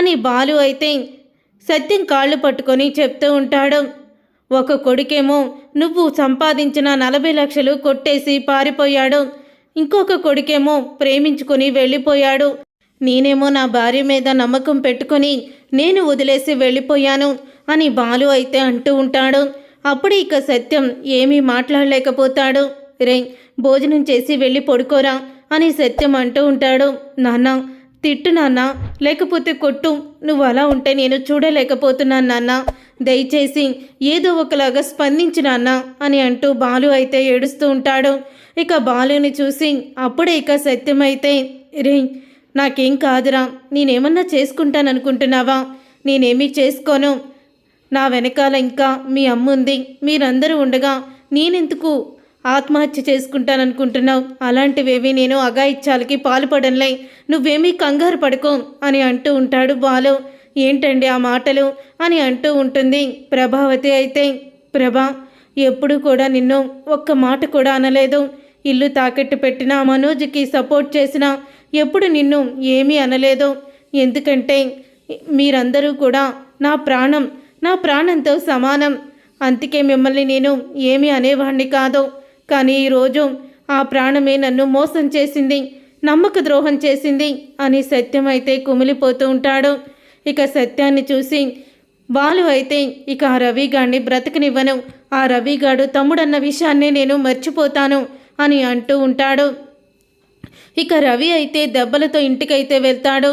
అని బాలు అయితే సత్యం కాళ్ళు పట్టుకొని చెప్తూ ఉంటాడు. ఒక కొడుకేమో నువ్వు సంపాదించిన నలభై లక్షలు కొట్టేసి పారిపోయాడు. ఇంకొక కొడుకేమో ప్రేమించుకుని వెళ్ళిపోయాడు. నేనేమో నా భార్య మీద నమ్మకం పెట్టుకొని నేను వదిలేసి వెళ్ళిపోయాను అని బాలు అయితే అంటూ ఉంటాడు. అప్పుడు ఇక సత్యం ఏమీ మాట్లాడలేకపోతాడు. రే భోజనం చేసి వెళ్ళి పడుకోరా అని సత్యం అంటూ ఉంటాడు. నాన్న తిట్టు నాన్న. లేకపోతే కొట్టు. నువ్వు అలా ఉంటే నేను చూడలేకపోతున్నాను నాన్న. దయచేసి ఏదో ఒకలాగా స్పందించు నాన్న అని అంటూ బాలు అయితే ఏడుస్తూ ఉంటాడు. ఇక బాలుని చూసి అప్పుడే ఇక సత్యం అయితే రే నాకేం కాదురా. నేనేమన్నా చేసుకుంటాననుకుంటున్నావా? నేనేమీ చేసుకోను. నా వెనకాల ఇంకా మీ అమ్ముంది. మీరందరూ ఉండగా నేనెందుకు ఆత్మహత్య చేసుకుంటాననుకుంటున్నావు. అలాంటివేవి నేను అగాయిత్యాలకి పాల్పడంలే నువ్వేమీ కంగారు పడుకో అని అంటూ ఉంటాడు బాలు. ఏంటండి ఆ మాటలు? అని అంటూ ఉంటుంది ప్రభావతి అయితే. ప్రభా ఎప్పుడు కూడా నిన్ను ఒక్క మాట కూడా అనలేదు. ఇల్లు తాకట్టు పెట్టిన మనోజ్కి సపోర్ట్ చేసిన ఎప్పుడు నిన్ను ఏమీ అనలేదు. ఎందుకంటే మీరందరూ కూడా నా ప్రాణం నా ప్రాణంతో సమానం. అందుకే మిమ్మల్ని నేను ఏమీ అనేవాడిని కాదు. కానీ ఈరోజు ఆ ప్రాణమే నన్ను మోసం చేసింది నమ్మక ద్రోహం చేసింది అని సత్యం అయితే కుమిలిపోతూ ఉంటాడు. ఇక సత్యాన్ని చూసి బాలు అయితే ఇక ఆ రవిగాడిని బ్రతకనివ్వను. ఆ రవిగాడు తమ్ముడన్న విషయాన్ని నేను మర్చిపోతాను అని అంటూ ఉంటాడు. ఇక రవి అయితే దెబ్బలతో ఇంటికైతే వెళ్తాడు.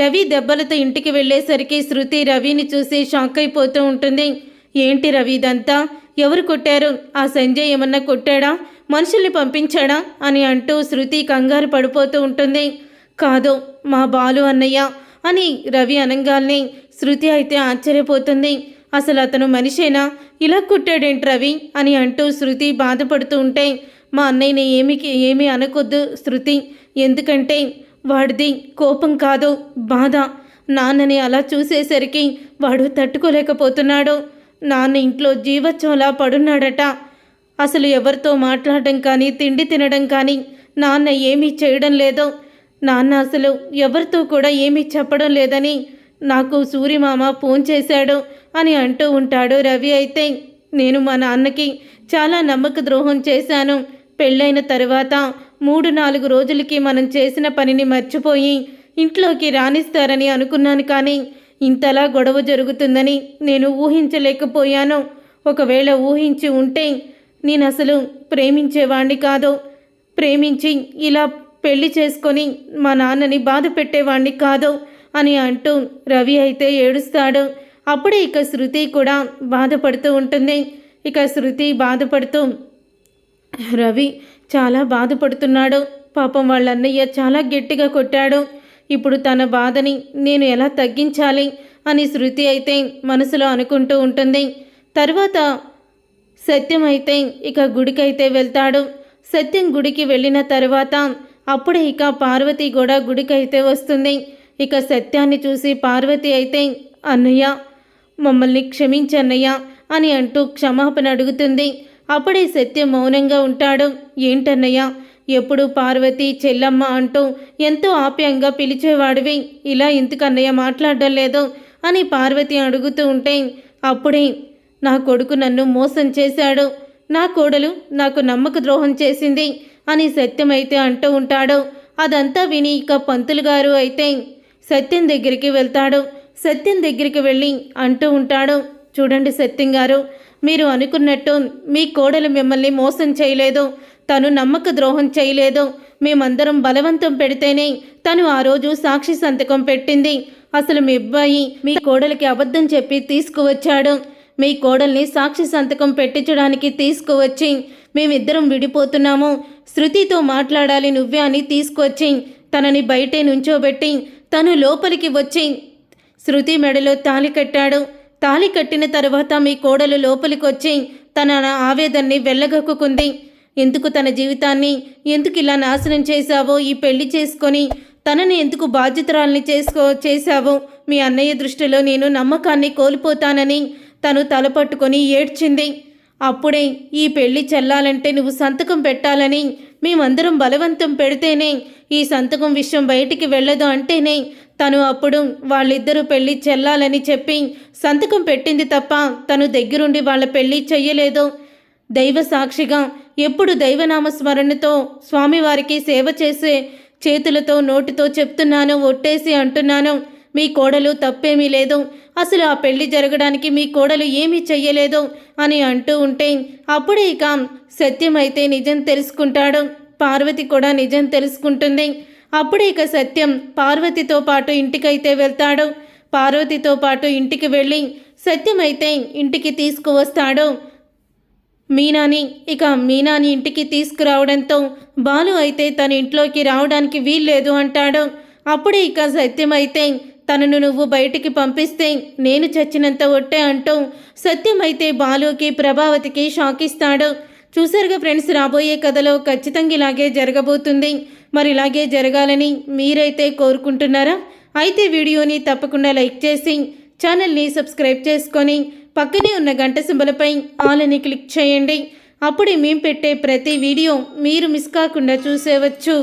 రవి దెబ్బలతో ఇంటికి వెళ్ళేసరికి శృతి రవిని చూసి షాక్ అయిపోతూ ఉంటుంది. ఏంటి రవి ఇదంతా? ఎవరు కొట్టారు? ఆ సంజయ్ ఏమన్నా కొట్టాడా? మనుషుల్ని పంపించాడా? అని అంటూ శృతి కంగారు పడిపోతూ ఉంటుంది. కాదు మా బాలు అన్నయ్య అని రవి అనంగాల్ని శృతి అయితే ఆశ్చర్యపోతుంది. అసలు అతను మనిషేనా? ఇలా కుట్టాడేంటి రవి? అని అంటూ శృతి బాధపడుతూ ఉంటే మా అన్నయ్యని ఏమి ఏమీ అనకొద్దు శృతి. ఎందుకంటే వాడిది కోపం కాదు బాధ. నాన్నని అలా చూసేసరికి వాడు తట్టుకోలేకపోతున్నాడు. నాన్న ఇంట్లో జీవోత్సవంలా పడున్నాడట. అసలు ఎవరితో మాట్లాడడం కానీ తిండి తినడం కానీ నాన్న ఏమీ చేయడం లేదు. నాన్న అసలు ఎవరితో కూడా ఏమీ చెప్పడం లేదని నాకు సూర్యమామ ఫోన్ చేశాడు అని అంటూ ఉంటాడు రవి అయితే. నేను మా నాన్నకి చాలా నమ్మక ద్రోహం చేశాను. పెళ్ళైన తర్వాత మూడు నాలుగు రోజులకి మనం చేసిన పనిని మర్చిపోయి ఇంట్లోకి రాణిస్తారని అనుకున్నాను కానీ ఇంతలా గొడవ జరుగుతుందని నేను ఊహించలేకపోయాను. ఒకవేళ ఊహించి ఉంటే నేను అసలు ప్రేమించేవాణ్ణి కాదు. ప్రేమించి ఇలా పెళ్ళి చేసుకొని మా నాన్నని బాధ పెట్టేవాణ్ణి కాదు అని అంటూ రవి అయితే ఏడుస్తాడు. అప్పుడే ఇక శృతి కూడా బాధపడుతూ ఉంటుంది. ఇక శృతి బాధపడుతూ రవి చాలా బాధపడుతున్నాడు. పాపం వాళ్ళ అన్నయ్య చాలా గట్టిగా కొట్టాడు. ఇప్పుడు తన బాధని నేను ఎలా తగ్గించాలి అని శృతి అయితే మనసులో అనుకుంటూ ఉంటుంది. తర్వాత సత్యం అయితే ఇక గుడికైతే వెళ్తాడు. సత్యం గుడికి వెళ్ళిన తర్వాత అప్పుడే ఇక పార్వతి కూడా గుడికైతే వస్తుంది. ఇక సత్యాన్ని చూసి పార్వతి అయితే అన్నయ్య మమ్మల్ని క్షమించన్నయ్య అని అంటూ క్షమాపణ అడుగుతుంది. అప్పుడే సత్యం మౌనంగా ఉంటాడు. ఏంటన్నయ్య ఎప్పుడు పార్వతి చెల్లమ్మ అంటూ ఎంతో ఆప్యాయంగా పిలిచేవాడివి. ఇలా ఎందుకన్నయ్య మాట్లాడడం లేదు అని పార్వతి అడుగుతూ ఉంటే అప్పుడే నా కొడుకు నన్ను మోసం చేశాడు. నా కోడలు నాకు నమ్మక ద్రోహం చేసింది అని సత్యం అయితే అంటూ ఉంటాడు. అదంతా విని ఇక పంతులు గారు అయితే సత్యం దగ్గరికి వెళ్తాడు. సత్యం దగ్గరికి వెళ్ళి అంటూ ఉంటాడు. చూడండి సత్యం గారు మీరు అనుకున్నట్టు మీ కోడలు మిమ్మల్ని మోసం చేయలేదు. తను నమ్మక ద్రోహం చేయలేదు. మేమందరం బలవంతం పెడితేనే తను ఆ రోజు సాక్షి సంతకం పెట్టింది. అసలు మీ అబ్బాయి మీ కోడలికి అబద్ధం చెప్పి తీసుకువచ్చాడు. మీ కోడల్ని సాక్షి సంతకం పెట్టించడానికి తీసుకువచ్చి మేమిద్దరం విడిపోతున్నాము. శృతితో మాట్లాడాలి నువ్వే అని తీసుకువచ్చి తనని బయటే నుంచోబెట్టి తను లోపలికి వచ్చి శృతి మెడలో తాలి కట్టాడు. తాళి కట్టిన తర్వాత మీ కోడలు లోపలికొచ్చి తన ఆవేదన్ని వెళ్ళగక్కుకుంది ఎందుకు తన జీవితాన్ని ఎందుకు ఇలా నాశనం చేశావో ఈ పెళ్ళి చేసుకొని తనని ఎందుకు బాధ్యతరాల్ని చేసుకో చేశావో మీ అన్నయ్య దృష్టిలో నేను నమ్మకాన్ని కోల్పోతానని తను తలపట్టుకొని ఏడ్చింది. అప్పుడే ఈ పెళ్ళి చెల్లాలంటే నువ్వు సంతకం పెట్టాలని మేమందరం బలవంతం పెడితేనే ఈ సంతకం విషయం బయటికి వెళ్ళదు అంటేనే తను అప్పుడు వాళ్ళిద్దరూ పెళ్ళి చెల్లాలని చెప్పి సంతకం పెట్టింది తప్ప తను దగ్గరుండి వాళ్ళ పెళ్ళి చెయ్యలేదు. దైవ సాక్షిగా ఎప్పుడు దైవనామస్మరణతో స్వామివారికి సేవ చేసే చేతులతో నోటితో చెప్తున్నాను ఒట్టేసి అంటున్నాను. మీ కోడలు తప్పేమీ లేదు. అసలు ఆ పెళ్ళి జరగడానికి మీ కోడలు ఏమీ చెయ్యలేదు అని అంటూ ఉంటే అప్పుడే ఇక సత్యమైతే నిజం తెలుసుకుంటాడు. పార్వతి కూడా నిజం తెలుసుకుంటుంది. అప్పుడే ఇక సత్యం పార్వతితో పాటు ఇంటికైతే వెళ్తాడు. పార్వతితో పాటు ఇంటికి వెళ్ళి సత్యమైతే ఇంటికి తీసుకువస్తాడు. మీనాని ఇక మీనాని ఇంటికి తీసుకురావడంతో బాలు అయితే తన ఇంట్లోకి రావడానికి వీల్లేదు అంటాడు. అప్పుడే ఇక సత్యం అయితే తనను నువ్వు బయటికి పంపిస్తే నేను చచ్చినంత ఒట్టే అంటూ సత్యం అయితే బాలుకి ప్రభావతికి షాక్ ఇస్తాడు చూసారుగా ఫ్రెండ్స్ రాబోయే కథలో ఖచ్చితంగా ఇలాగే జరగబోతుంది. మరి ఇలాగే జరగాలని మీరైతే కోరుకుంటున్నారా? అయితే వీడియోని తప్పకుండా లైక్ చేసి ఛానల్ని సబ్స్క్రైబ్ చేసుకొని పక్కనే ఉన్న గంట సింబలపై ఆల్ అని క్లిక్ చేయండి. అప్పుడే మేము పెట్టే ప్రతి వీడియో మీరు మిస్ కాకుండా చూసేవచ్చు.